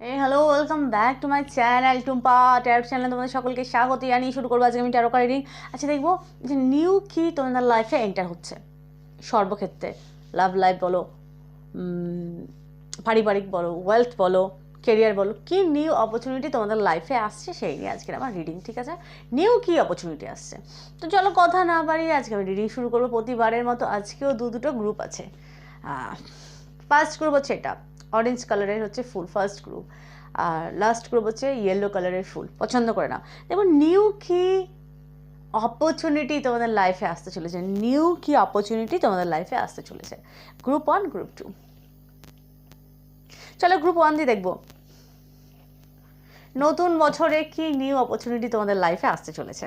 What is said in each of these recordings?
Hello welcome back to my channel Tumpa Tab চ্যানেলে তোমাদের সকলকে স্বাগত জানিয়ে শুরু করব আজকে আমি ট্যারো রিডিং আচ্ছা দেখব যে নিউ কি তোমাদের লাইফে এন্টার হচ্ছে। সর্বক্ষেত্রে লাভ লাইফ বলো পারিবারিক বলো ওয়েলথ বলো কেরিয়ার বলো, কি নিউ অপরচুনিটি তোমাদের লাইফে আসছে সেই নিয়ে আজকের আমার রিডিং ঠিক আছে? নিউ কি অপরচুনিটি আসছে। তো চলো কথা না বাড়িয়ে আজকে আমি রিডিং শুরু করব। প্রতিবারের মতো আজকেও দু দুটো গ্রুপ আছে ফার্স্ট গ্রুপ হচ্ছে এটা। অরেঞ্জ কালারের হচ্ছে ফুল ফার্স্ট গ্রুপ আর লাস্ট গ্রুপ হচ্ছে ইয়েলো কালারের ফুল, পছন্দ করে না দেখুন নিউ কি অপরচুনিটি তোমাদের লাইফে আসতে চলেছে। নিউ কি অপরচুনিটি তোমাদের লাইফে আসতে চলেছে। গ্রুপ ওয়ান গ্রুপ টু চলো গ্রুপ ওয়ান দিয়ে দেখব। নতুন বছরে কি নিউ অপরচুনিটি তোমাদের লাইফে আসতে চলেছে?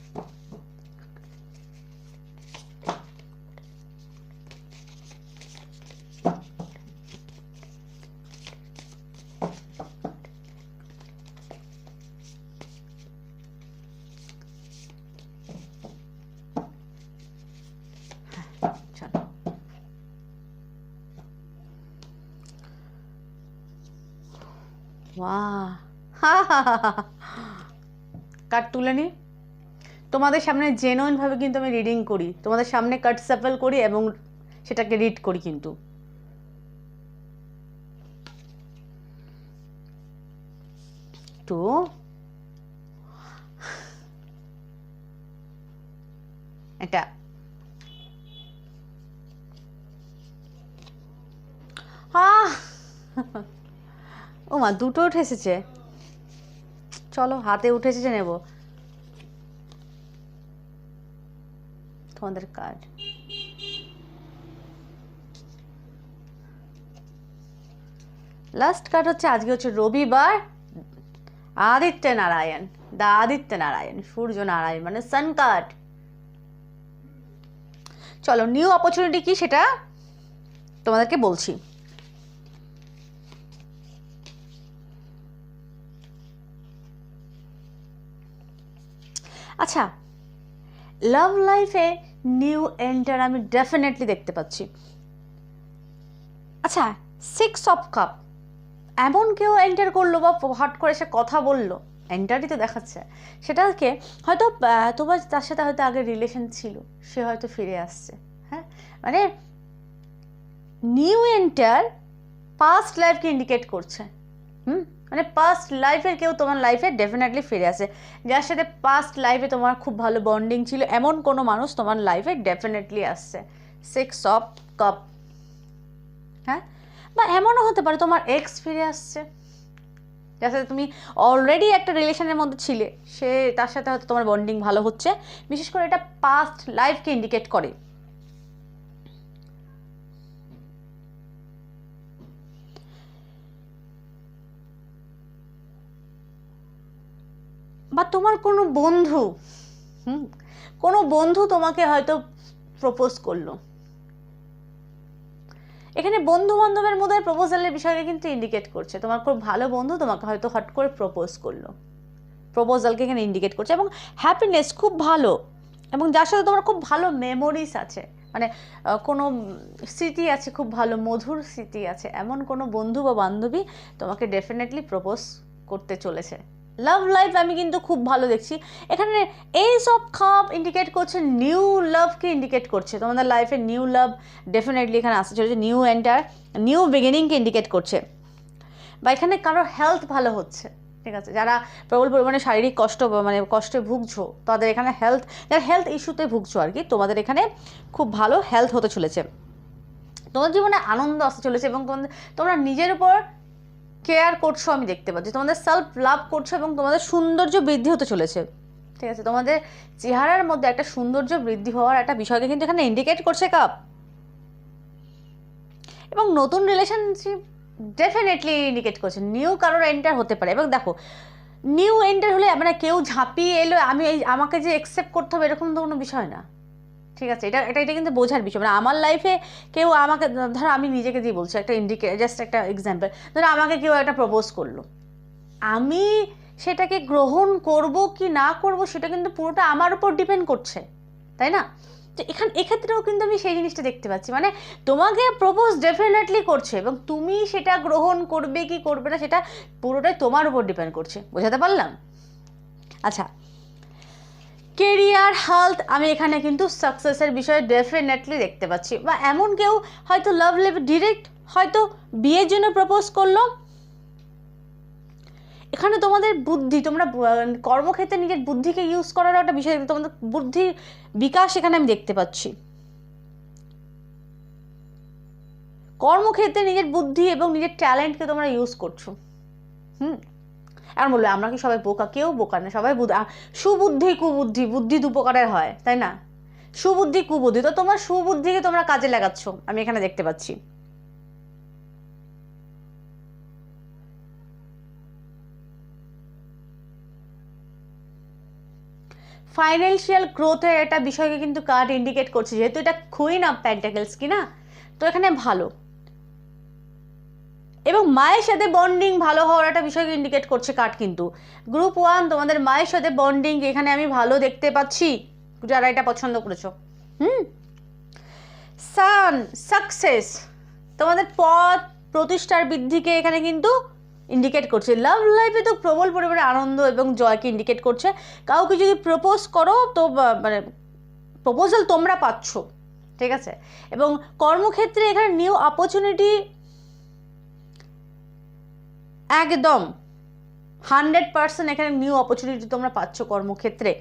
বাহ কাট তুলে নি তোমাদের সামনে জেনুইনভাবে কিন্তু আমি রিডিং করি। তোমাদের সামনে কাট সাফল করি এবং সেটাকে রিড করি কিন্তু। টু এটা আহ! ও মা, দুটো উঠে এসেছে চলো, হাতে উঠে এসেছে নেব। তোমাদের কার্ড। লাস্ট কার্ড হচ্ছে, আজকে হচ্ছে রবিবার। আদিত্য নারায়ণ দা আদিত্য নারায়ণ সূর্য নারায়ণ মানে সান কার্ড চলো নিউ অপরচুনিটি কি সেটা? তোমাদেরকে বলছি। আচ্ছা লাভ লাইফে নিউ এন্টার আমি ডেফিনেটলি দেখতে পাচ্ছি। আচ্ছা সিক্স অফ কাপ এমন কেউ এন্টার করল বা হট করে সে কথা বলল এন্টারই তো দেখাচ্ছে, সেটাকে হয়তো তোমার তার সাথে হয়তো আগে রিলেশন ছিল, সে হয়তো ফিরে আসছে হ্যাঁ? মানে নিউ এন্টার পাস্ট লাইফকে ইন্ডিকেট করছে, হুম? মানে পাস্ট লাইফের কেউ তোমার লাইফে ডেফিনেটলি ফিরে আসে। যার সাথে পাস্ট লাইফে তোমার খুব ভালো বন্ডিং ছিল, এমন কোনো মানুষ তোমার লাইফে ডেফিনেটলি আসছে। সিক্স অফ কাপ হ্যাঁ? বা এমনও হতে পারে তোমার এক্স ফিরে আসছে। যার সাথে তুমি অলরেডি একটা রিলেশনের মধ্যে ছিলে, সে তার সাথে হয়তো তোমার বন্ডিং ভালো হচ্ছে। বিশেষ করে এটা পাস্ট লাইফকে ইন্ডিকেট করে। বা তোমার কোনো বন্ধু, হুম? কোনো বন্ধু তোমাকে হয়তো প্রপোজ করল। এখানে বন্ধু বান্ধবের মধ্যে প্রপোজালের বিষয়কে কিন্তু ইন্ডিকেট করছে। তোমার খুব ভালো বন্ধু তোমাকে হয়তো হট করে প্রপোজ করল। প্রপোজালকে এখানে ইন্ডিকেট করছে এবং হ্যাপিনেস খুব ভালো এবং যার সাথে তোমার খুব ভালো মেমোরিজ আছে। মানে কোনো স্মৃতি আছে, খুব ভালো মধুর স্মৃতি আছে, এমন কোনো বন্ধু বা বান্ধবী তোমাকে ডেফিনেটলি প্রপোজ করতে চলেছে। লাভ লাইফ আমি কিন্তু খুব ভালো দেখছি। এখানে এই সব খাপ ইন্ডিকেট করছে নিউ লাভকে ইন্ডিকেট করছে। তোমাদের লাইফে নিউ লাভ ডেফিনেটলি এখানে আসতে চলেছে নিউ এন্টার নিউ বিগিনিংকে ইন্ডিকেট করছে। বা এখানে কারোর হেলথ ভালো হচ্ছে, ঠিক আছে? যারা প্রবল পরিমাণে শারীরিক কষ্ট মানে কষ্টে ভুগছো, তাদের এখানে হেলথ যারা হেলথ ইস্যুতে ভুগছো আর কি, তোমাদের এখানে খুব ভালো হেলথ হতে চলেছে। তোমাদের জীবনে আনন্দ আসতে চলেছে এবং তোমরা নিজের উপর কেয়ার করছ, আমি দেখতে পাচ্ছি। তোমাদের সেলফ লাভ করছ এবং তোমাদের সৌন্দর্য বৃদ্ধি হতে চলেছে। ঠিক আছে? তোমাদের চেহারার মধ্যে একটা সৌন্দর্য বৃদ্ধি হওয়ার একটা বিষয়কে কিন্তু এখানে ইন্ডিকেট করছে কাপ এবং নতুন রিলেশনশিপ ডেফিনেটলি ইন্ডিকেট করছে। নিউ কারোর এন্টার হতে পারে। এবং দেখো নিউ এন্টার হলে মানে কেউ ঝাঁপিয়ে এলো, আমি এই, আমাকে যে অ্যাকসেপ্ট করতে হবে, এরকম তো কোনো বিষয় না। ঠিক আছে, এটা এটা এটা কিন্তু বোঝার বিষয়। মানে আমার লাইফে কেউ আমাকে, ধরো আমি নিজেকে দিয়ে বলছি, একটা ইন্ডিকে জাস্ট একটা এক্সাম্পল ধরো আমাকে কেউ একটা প্রপোজ করল। আমি সেটাকে গ্রহণ করব কি না করব সেটা কিন্তু পুরোটা আমার উপর ডিপেন্ড করছে, তাই না? তো এখান, এক্ষেত্রেও কিন্তু আমি সেই জিনিসটা দেখতে পাচ্ছি। মানে তোমাকে প্রপোজ ডেফিনেটলি করছে এবং তুমি সেটা গ্রহণ করবে কি করবে না সেটা পুরোটাই তোমার উপর ডিপেন্ড করছে। বোঝাতে পারলাম? আচ্ছা কেরিয়ার হেলথ আমি এখানে কিন্তু সাকসেসের বিষয়ে ডেফিনেটলি দেখতে পাচ্ছি। বা এমন কেউ হয়তো লাভ লেভ ডিরেক্ট হয়তো বিয়ের জন্য প্রপোজ করল। এখানে তোমাদের বুদ্ধি, তোমরা কর্মক্ষেত্রে নিজের বুদ্ধিকে ইউজ করার একটা বিষয়, তোমাদের বুদ্ধির বিকাশ এখানে আমি দেখতে পাচ্ছি। কর্মক্ষেত্রে নিজের বুদ্ধি এবং নিজের ট্যালেন্টকে তোমরা ইউজ করছ। হুম? আর বলল, আমরা কি সবাই বোকা? কেউ বোকা না, সবাই বুদ্ধ সুবুদ্ধি, কুবুদ্ধি, বুদ্ধি দু প্রকারের হয়, তাই না? সুবুদ্ধি, কুবুদ্ধি, তো তোমার সুবুদ্ধিকে তোমরা কাজে লাগাচ্ছ, আমি এখানে দেখতে পাচ্ছি। ফাইন্যান্সিয়াল গ্রোথের একটা বিষয়কে কিন্তু কার্ড ইন্ডিকেট করছে, যেহেতু এটা কুইন অফ প্যান্টাকেলস কি না? তো এখানে ভালো। এবং মায়ের সাথে বন্ডিং ভালো হওয়ার একটা বিষয়কে ইন্ডিকেট করছে কাঠ কিন্তু। গ্রুপ ওয়ান তোমাদের মায়ের সাথে বন্ডিং এখানে আমি ভালো দেখতে পাচ্ছি। যারা এটা পছন্দ করেছ। হুম? সান সাকসেস তোমাদের পথ, প্রতিষ্ঠার বৃদ্ধিকে এখানে কিন্তু ইন্ডিকেট করছে। লাভ লাইফে তো প্রবল পরিমাণে আনন্দ এবং জয়কে ইন্ডিকেট করছে। কাউকে যদি প্রপোজ করো, তো মানে প্রপোজাল তোমরা পাচ্ছ। ঠিক আছে? এবং কর্মক্ষেত্রে এখানে নিউ অপরচুনিটি একদম। হান্ড্রেড পার্সেন্ট এখানে নিউ অপরচুনিটি তোমরা পাচ্ছ কর্মক্ষেত্রে।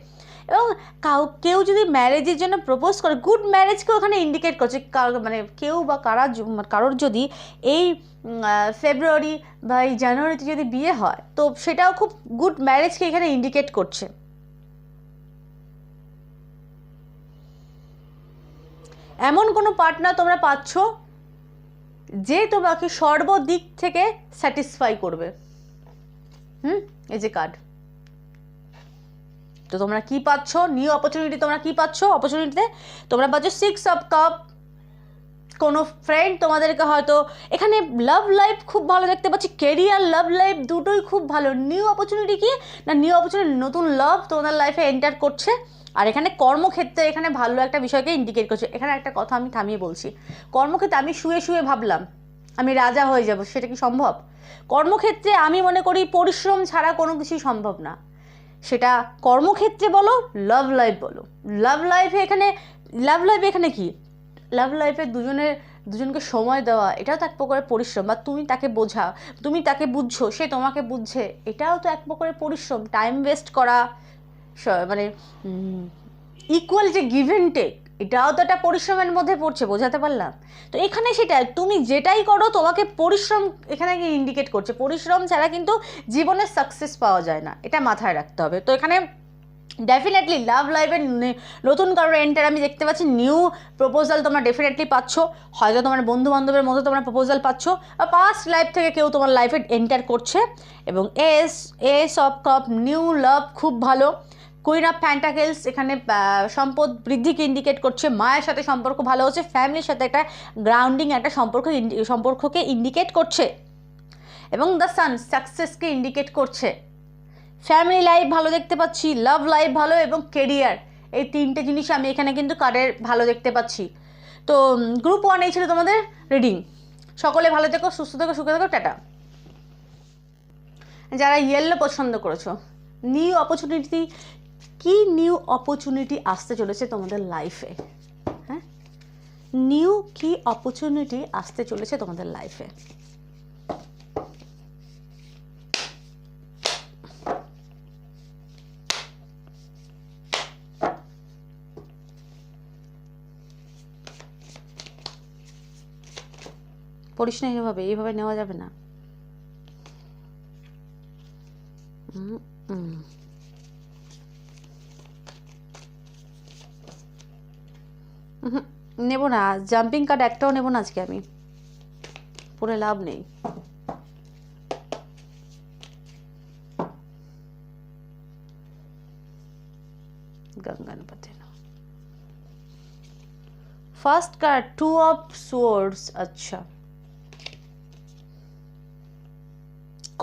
এবং কাউ, কেউ যদি ম্যারেজের জন্য প্রপোজ করে গুড ম্যারেজকেও এখানে ইন্ডিকেট করছে। কার- মানে কেউ বা কারা মানে কারোর যদি এই ফেব্রুয়ারি বা এই জানুয়ারিতে যদি বিয়ে হয়, তো সেটাও খুব গুড ম্যারেজকে এখানে ইন্ডিকেট করছে। এমন কোনো পার্টনার তোমরা পাচ্ছ? যে তোমাকে সর্বদিক থেকে স্যাটিসফাই করবে। হুম? এই যে কার্ড তো তোমরা কি পাচ্ছ? নিউ অপরচুনিটি তোমরা কি পাচ্ছ? অপরচুনিটিতে তোমরা পাচ্ছ সিক্স অফ কাপ কোনো ফ্রেন্ড তোমাদেরকে হয়তো এখানে লাভ লাইফ খুব ভালো দেখতে পাচ্ছি। কেরিয়ার লাভ লাইফ দুটোই খুব ভালো। নিউ অপরচুনিটি কি? না নিউ অপরচুনিটি নতুন লাভ তোমাদের লাইফে এন্টার করছে। আর এখানে কর্মক্ষেত্রে এখানে ভালো একটা বিষয়কে ইন্ডিকেট করছে। এখানে একটা কথা আমি থামিয়ে বলছি। কর্মক্ষেত্রে আমি শুয়ে শুয়ে ভাবলাম, আমি রাজা হয়ে যাব, সেটা কি সম্ভব? কর্মক্ষেত্রে আমি মনে করি পরিশ্রম ছাড়া কোনো কিছুই সম্ভব না। সেটা কর্মক্ষেত্রে বলো লাভ লাইফ বলো। লাভ লাইফে এখানে লাভ লাইফে এখানে কি? লাভ লাইফে দুজনের দুজনকে সময় দেওয়া, এটাও তো এক প্রকারের পরিশ্রম, বা তুমি তাকে বোঝা, তুমি তাকে বুঝছ, সে তোমাকে বুঝছে, এটাও তো এক প্রকারের পরিশ্রম টাইম ওয়েস্ট করা মানে ইকুয়াল যে গিভ অ্যান্ড টেক এটাও তো একটা পরিশ্রমের মধ্যে পড়ছে, বোঝাতে পারলাম? তো এখানে সেটা, তুমি যেটাই করো, তোমাকে পরিশ্রম এখানে গিয়ে ইন্ডিকেট করছে। পরিশ্রম ছাড়া কিন্তু জীবনে সাকসেস পাওয়া যায় না, এটা মাথায় রাখতে হবে। তো এখানে ডেফিনেটলি লাভ লাইফের নতুন কারোর এন্টার আমি দেখতে পাচ্ছি নিউ প্রপোজাল তোমরা ডেফিনেটলি পাচ্ছ। হয়তো তোমার বন্ধু বান্ধবের মধ্যে তোমরা প্রপোজাল পাচ্ছ। বা পাস্ট লাইফ থেকে কেউ তোমার লাইফে এন্টার করছে। এবং ace ace of cup new love খুব ভালো। কুইন অফ প্যান্টাকেলস এখানে সম্পদ বৃদ্ধিকে ইন্ডিকেট করছে। মায়ের সাথে সম্পর্ক ভালো হচ্ছে ফ্যামিলির সাথে একটা গ্রাউন্ডিং একটা সম্পর্ক সম্পর্ককে ইন্ডিকেট করছে। এবং দ্য সান সাকসেসকে ইন্ডিকেট করছে। ফ্যামিলি লাইফ ভালো দেখতে পাচ্ছি লাভ লাইফ ভালো এবং কেরিয়ার এই তিনটে জিনিস আমি এখানে কিন্তু কার্ডের ভালো দেখতে পাচ্ছি। তো গ্রুপ ওয়ান এই ছিল তোমাদের রিডিং সকলে ভালো থেকো, সুস্থ থেকো, সুখে থেকো, টাটা। যারা ইয়েলো পছন্দ করেছ নিউ অপরচুনিটি কি নিউ অপরচুনিটি আসতে চলেছে তোমাদের লাইফে হ্যাঁ? নিউ কি অপরচুনিটি আসতে চলেছে তোমাদের লাইফে পড়িস না এইভাবে এইভাবে নেওয়া যাবে না। না জাম্পিং কার্ড একটাও নেব না আজকে আমি। পরে লাভ নেই। গঙ্গানুপতি first card two of swords আচ্ছা।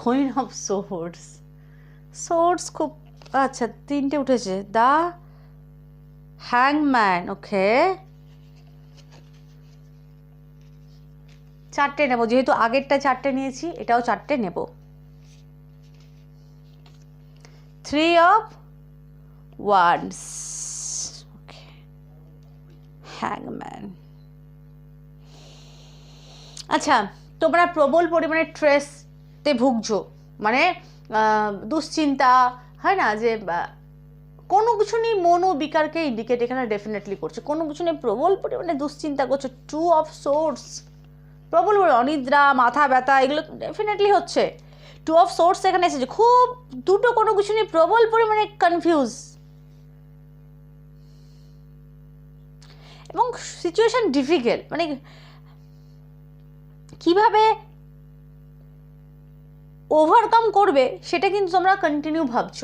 কুইন অফ সোর্স সোর্স খুব আচ্ছা তিনটে উঠেছে। দা হ্যাংম্যান ওকে চারটে নেব, যেহেতু আগেরটা চারটে নিয়েছি, এটাও চারটে নেব। থ্রি অফ ওয়ান্স হ্যাংম্যান আচ্ছা তোমরা প্রবল পরিমাণে স্ট্রেসতে ভুগছো মানে দুশ্চিন্তা, হয় না, যে কোনো কিছু নিয়ে মনো বিকারকে ইন্ডিকেট এখানে ডেফিনেটলি করছে। কোনো কিছু নিয়ে প্রবল পরিমাণে দুশ্চিন্তা করছে টু অফ সোর্স প্রবল অনিদ্রা, মাথা ব্যথা, এগুলো ডেফিনেটলি হচ্ছে। টু অফ সোর্স এখানে এসেছে। খুব দুটো কোনো কিছু নিয়ে প্রবল পরিমাণে কনফিউজ এবং সিচুয়েশন ডিফিকাল্ট মানে কীভাবে ওভারকাম করবে, সেটা কিন্তু তোমরা কন্টিনিউ ভাবছ।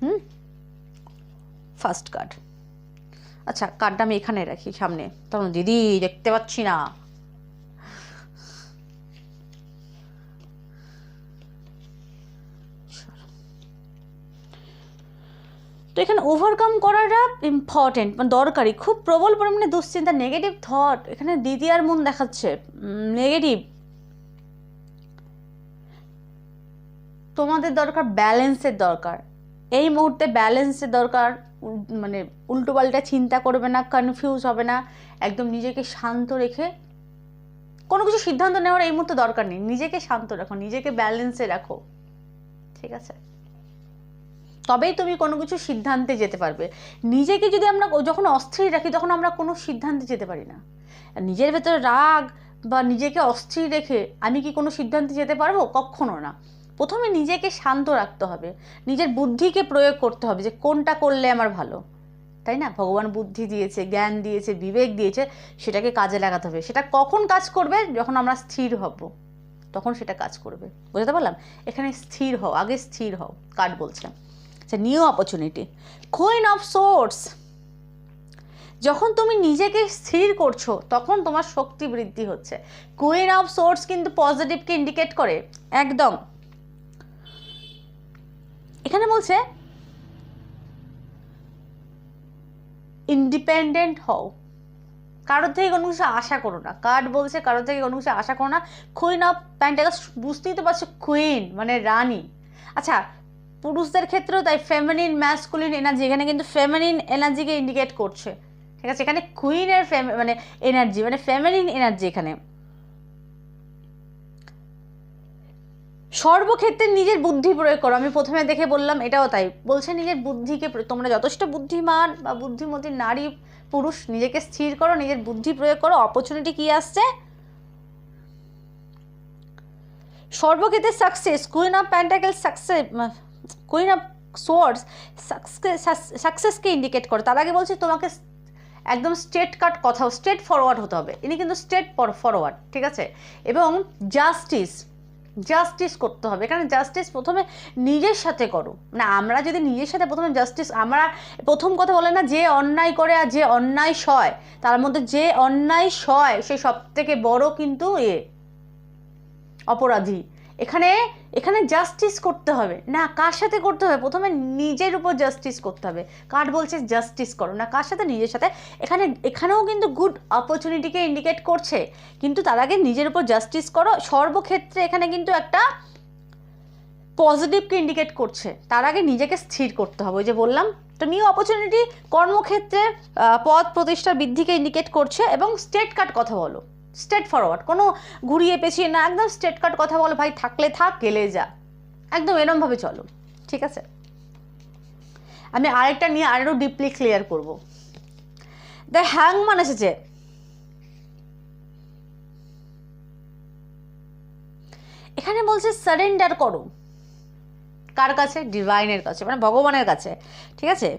হুম? ফার্স্ট কার্ড আচ্ছা কার্ডটা আমি এখানে রাখি সামনে। তখন দিদি দেখতে পাচ্ছি না। তো এখানে ওভারকাম করাটা ইম্পর্টেন্ট মানে দরকারি। খুব প্রবল পরিমাণে দুশ্চিন্তা নেগেটিভ থট এখানে দ্বিতীয়ার মন দেখাচ্ছে। নেগেটিভ তোমাদের দরকার ব্যালেন্সের দরকার। এই মুহূর্তে ব্যালেন্সের দরকার মানে উল্টোপাল্টা চিন্তা করবে না কনফিউজ হবে না, একদম নিজেকে শান্ত রেখে। কোনো কিছু সিদ্ধান্ত নেওয়ার এই মুহূর্তে দরকার নেই। নিজেকে শান্ত রাখো, নিজেকে ব্যালেন্সে রাখো। ঠিক আছে? তবেই তুমি কোনো কিছু সিদ্ধান্তে যেতে পারবে। নিজেকে যদি আমরা যখন অস্থির রাখি, তখন আমরা কোনো সিদ্ধান্তে যেতে পারি না। নিজের ভেতরে রাগ বা নিজেকে অস্থির রেখে আমি কি কোনো সিদ্ধান্তে যেতে পারব? কখনো না। প্রথমে নিজেকে শান্ত রাখতে হবে। নিজের বুদ্ধিকে প্রয়োগ করতে হবে যে, কোনটা করলে আমার ভালো? তাই না? ভগবান বুদ্ধি দিয়েছে, জ্ঞান দিয়েছে, বিবেক দিয়েছে, সেটাকে কাজে লাগাতে হবে। সেটা কখন কাজ করবে? যখন আমরা স্থির হব, তখন সেটা কাজ করবে। বুঝতে পারলাম? এখানে স্থির হও, আগে স্থির হও কার্ড বলছে? আচ্ছা new opportunity queen of swords যখন তুমি নিজেকে স্থির করছ, তখন তোমার শক্তি বৃদ্ধি হচ্ছে। কুইন অফ সোর্স কিন্তু পজিটিভকে ইন্ডিকেট করে। একদম। এখানে বলছে ইন্ডিপেন্ডেন্ট হও। কারোর থেকে কোনো কিছু আশা করো না। কার্ড বলছে, কারোর থেকে কোনো কিছু আশা করো না। কুইন অফ প্যান্টাগাস বুঝতেই তো পারছ কুইন মানে রানী। আচ্ছা পুরুষদের ক্ষেত্রেও তাই ফেমিনিন ম্যাসকুলিন এনার্জি এখানে কিন্তু ফেমিনিন এনার্জিকে ইন্ডিকেট করছে। ঠিক আছে? এখানে কুইনের মানে এনার্জি মানে ফেমিনিন এনার্জি এখানে। সর্বক্ষেত্রে নিজের বুদ্ধি প্রয়োগ করো। আমি প্রথমে দেখে বললাম, এটাও তাই। বলছে নিজের বুদ্ধিকে তোমরা যথেষ্ট বুদ্ধিমান বা বুদ্ধিমতী নারী, পুরুষ, নিজেকে স্থির করো, নিজের বুদ্ধি প্রয়োগ করো অপরচুনিটি কি আসছে? সর্বক্ষেত্রে success queen of pentacles success queen of swords সাকসেসকে indicate করে। তার আগে বলছে তোমাকে একদম স্ট্রেট কাট কথা স্ট্রেট ফরওয়ার্ড হতে হবে। ইনি কিন্তু স্ট্রেট ফরওয়ার্ড ঠিক আছে? এবং জাস্টিস জাস্টিস করতে হবে। এখানে জাস্টিস প্রথমে নিজের সাথে করো। না আমরা যদি নিজের সাথে প্রথমে জাস্টিস আমরা প্রথম কথা বলে না, যে অন্যায় করে আর যে অন্যায় সয়, তার মধ্যে যে অন্যায় সয়, সে সব থেকে বড় কিন্তু এ, অপরাধী। এখানে এখানে জাস্টিস করতে হবে। না, কার সাথে করতে হবে? প্রথমে নিজের উপর জাস্টিস করতে হবে। কার বলছে জাস্টিস করো। না, কার সাথে? নিজের সাথে। এখানে, এখানেও কিন্তু গুড অপরচুনিটিকে ইন্ডিকেট করছে। কিন্তু তার আগে নিজের উপর জাস্টিস করো। সর্বক্ষেত্রে এখানে কিন্তু একটা পজিটিভকে ইন্ডিকেট করছে। তার আগে নিজেকে স্থির করতে হবে। ওই যে বললাম, তো নিউ অপরচুনিটি কর্মক্ষেত্রে পদ প্রতিষ্ঠা বৃদ্ধিকে ইন্ডিকেট করছে এবং স্টেট কাট কথা বলো। স্ট্রেট ফরওয়ার্ড কোনো ঘুরিয়ে পেছিয়ে না, একদম স্ট্রেট কাট কথা বলো ভাই, থাকলে থাক, গেলে যা। একদম এরমভাবে চলো, ঠিক আছে? আমি আরেকটা নিয়ে আরও ডিপলি ক্লিয়ার করব। দ্য হ্যাংমান এসেছে এখানে বলছে সারেন্ডার করো। কার কাছে? ডিভাইনের কাছে মানে ভগবানের কাছে, ঠিক আছে?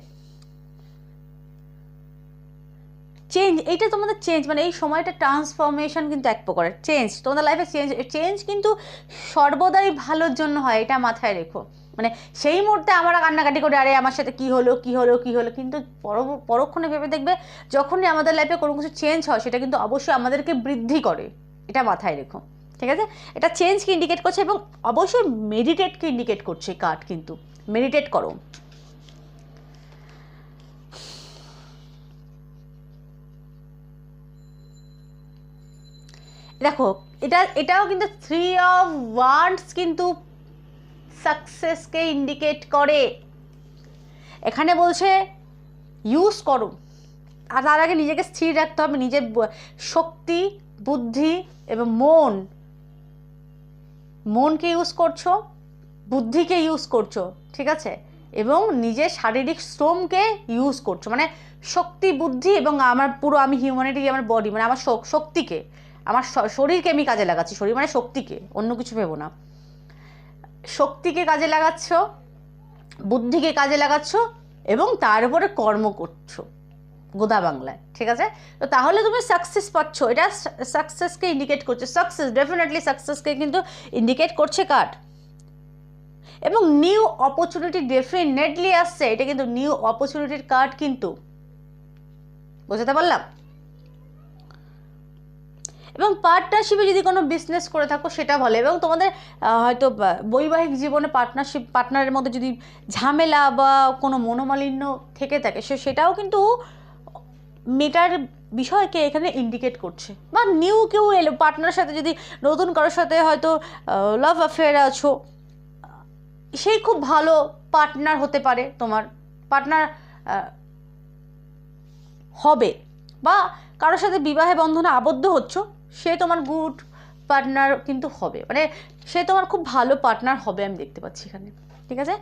চেঞ্জ এইটা তোমাদের চেঞ্জ মানে এই সময়টা ট্রান্সফরমেশন কিন্তু এক প্রকারের চেঞ্জ তোমাদের লাইফে চেঞ্জ চেঞ্জ কিন্তু সর্বদাই ভালোর জন্য হয়, এটা মাথায় রেখো। মানে সেই মুহূর্তে আমরা কান্নাকাটি করে, আরে আমার সাথে কি হলো কি হলো কি হলো, কিন্তু পর- পরক্ষণে ভেবে দেখবে যখনই আমাদের লাইফে কোনো কিছু চেঞ্জ হয়, সেটা কিন্তু অবশ্যই আমাদেরকে বৃদ্ধি করে, এটা মাথায় রেখো। ঠিক আছে? এটা চেঞ্জকে ইন্ডিকেট করছে এবং অবশ্যই মেডিটেটকে ইন্ডিকেট করছে কার্ড কিন্তু। মেডিটেট করো। দেখো, এটা, এটাও কিন্তু থ্রি অফ ওয়ান্ডস কিন্তু সাকসেসকে ইন্ডিকেট করে। এখানে বলছে ইউজ করো। আর তার আগে নিজেকে স্থির রাখতে হবে, নিজের শক্তি, বুদ্ধি এবং মন। মনকে ইউজ করছ, বুদ্ধিকে ইউজ করছ, ঠিক আছে? এবং নিজের শারীরিক শ্রমকে ইউজ করছ। মানে শক্তি, বুদ্ধি এবং আমার পুরো, আমি হিউম্যানিটি আমার বডি মানে আমার শক- শক্তিকে। আমার শরীরকে আমি কাজে লাগাচ্ছি, শরীর মানে শক্তিকে, অন্য কিছু ভেবো না। শক্তিকে কাজে লাগাচ্ছ, বুদ্ধিকে কাজে লাগাচ্ছ এবং তার উপরে কর্ম করছ, গোদা বাংলায়, ঠিক আছে? তো তাহলে তুমি সাকসেস পাচ্ছ। এটা সাকসেসকে ইন্ডিকেট করছে। সাকসেস ডেফিনেটলি সাকসেসকে কিন্তু ইন্ডিকেট করছে কার্ড এবং নিউ অপরচুনিটি ডেফিনেটলি আসছে। এটা কিন্তু নিউ অপরচুনিটির কার্ড কিন্তু। বোঝাতে পারলাম? এবং পার্টনারশিপে যদি কোনো বিজনেস করে থাকো, সেটা ভালো। এবং তোমাদের হয়তো বৈবাহিক জীবনে পার্টনারশিপ পার্টনারের মধ্যে যদি ঝামেলা বা কোনো মনোমালিন্য থেকে থাকে, সে, সেটাও কিন্তু মেটার বিষয়কে এখানে ইন্ডিকেট করছে। বা নিউ কেউ এলো পার্টনারের সাথে যদি নতুন কারোর সাথে হয়তো লাভ অ্যাফেয়ার আছো সেই খুব ভালো পার্টনার হতে পারে তোমার। পার্টনার হবে। বা কারোর সাথে বিবাহে বন্ধনে আবদ্ধ হচ্ছ সে তোমার গুড পার্টনার কিন্তু হবে। মানে সে তোমার খুব ভালো পার্টনার হবে আমি দেখতে পাচ্ছি এখানে। ঠিক আছে?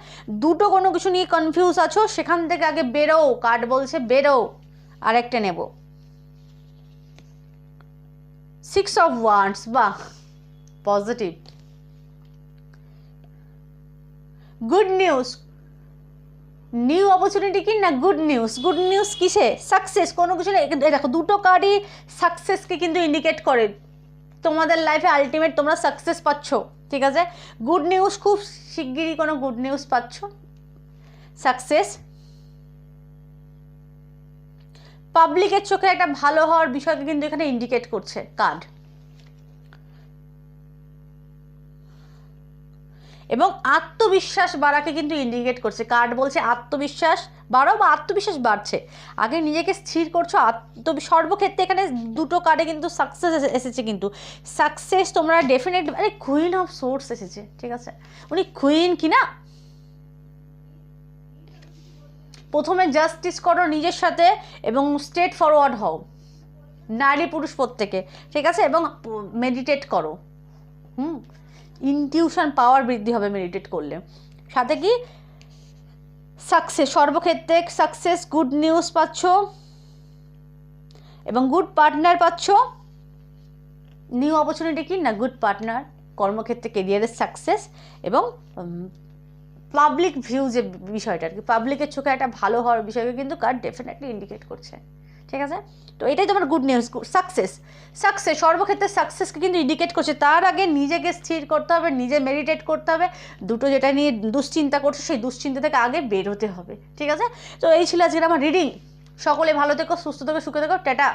দুটো কোনো কিছু নিয়ে কনফিউজ আছো, সেখান থেকে আগে বেরো কার্ড বলছে বেরো আর একটা নেব। সিক্স অফ ওয়ান্ডস বাহ positive good news new opportunity কি না গুড নিউজ গুড নিউজ কিসে? সাকসেস কোনো কিছু না দেখো, দুটো কার্ডই সাকসেসকে কিন্তু ইন্ডিকেট করে। তোমাদের লাইফে আলটিমেট তোমরা সাকসেস পাচ্ছ, ঠিক আছে? গুড নিউজ খুব শিগগিরই কোনো গুড নিউজ পাচ্ছ। সাকসেস পাবলিকের চোখে একটা ভালো হওয়ার বিষয়কে কিন্তু এখানে ইন্ডিকেট করছে কার্ড এবং আত্মবিশ্বাস বাড়াকে কিন্তু ইন্ডিকেট করছে। কার্ড বলছে আত্মবিশ্বাস বাড়াও বা আত্মবিশ্বাস বাড়ছে। আগে নিজেকে স্থির করছ, আত্ম সর্বক্ষেত্রে এখানে দুটো কার্ডে কিন্তু সাকসেস এসেছে কিন্তু। সাকসেস তোমরা ডেফিনেট মানে কুইন অফ সোর্স এসেছে, ঠিক আছে? উনি কুইন কি না প্রথমে জাস্টিস করো নিজের সাথে এবং স্ট্রেট ফরওয়ার্ড হও। নারী পুরুষ প্রত্যেকে, ঠিক আছে? এবং মেডিটেট করো। হুম? ইনটিউশন পাওয়ার বৃদ্ধি হবে মেডিটেট করলে। সাথে কি? সাকসেস সর্বক্ষেত্রে সাকসেস, গুড নিউজ পাচ্ছ এবং গুড পার্টনার পাচ্ছ। নিউ অপরচুনিটি কি? না, গুড পার্টনার। কর্মক্ষেত্রে কেরিয়ারের সাকসেস এবং পাবলিক ভিউ যে বিষয়টা আর কি। পাবলিকের চোখে একটা ভালো হওয়ার বিষয়কে কিন্তু কার্ড ডেফিনেটলি ইন্ডিকেট করছে। ঠিক আছে? তো এটাই তোমার গুড নিউজ সাকসেস সাকসেস সর্বক্ষেত্রে সাকসেসকে কিন্তু ইন্ডিকেট করছে। তার আগে নিজেকে স্থির করতে হবে, নিজে মেডিটেট করতে হবে। দুটো যেটা নিয়ে দুশ্চিন্তা করছ, সেই দুশ্চিন্তা থেকে আগে বের হতে হবে। ঠিক আছে? তো এই ছিল আজকের আমার রিডিং সকলে ভালো থেকো, সুস্থ থেকো, সুখে থেকো। টাটা।